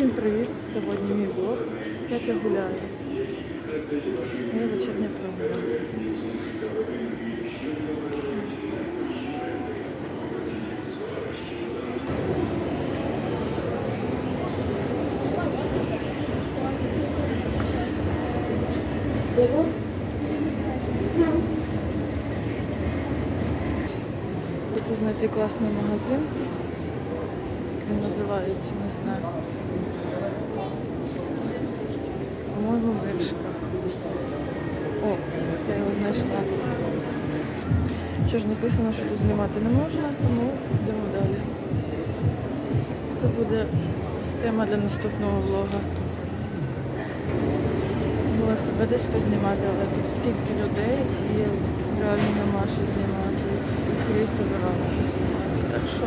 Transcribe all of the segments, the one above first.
Всім привіт! Сьогодні мій влог. Як я гуляю. Моя вечірня прогулянка. Хочу знайти класний магазин. Він називається, не знаю. По-моєму, вирішка. О, я його знайшла. Що ж написано, що тут знімати не можна, тому йдемо далі. Це буде тема для наступного влога. Була себе десь познімати, але тут стільки людей і реально нема що знімати. І скрізь себе рано знімати. Так що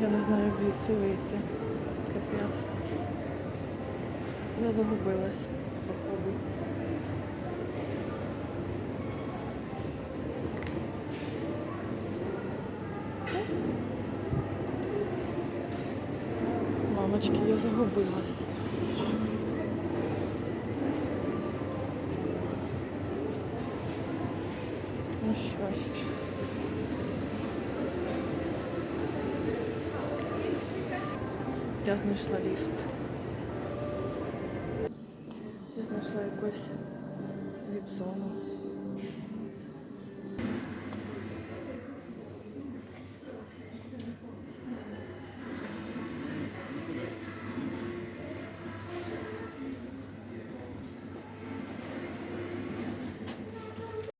Я не знаю, як звідси вийти. Капець. Я загубилась, походу. Мамочки, я загубилась. Ну що ж. Я знайшла ліфт. Я знайшла якусь віп-зону.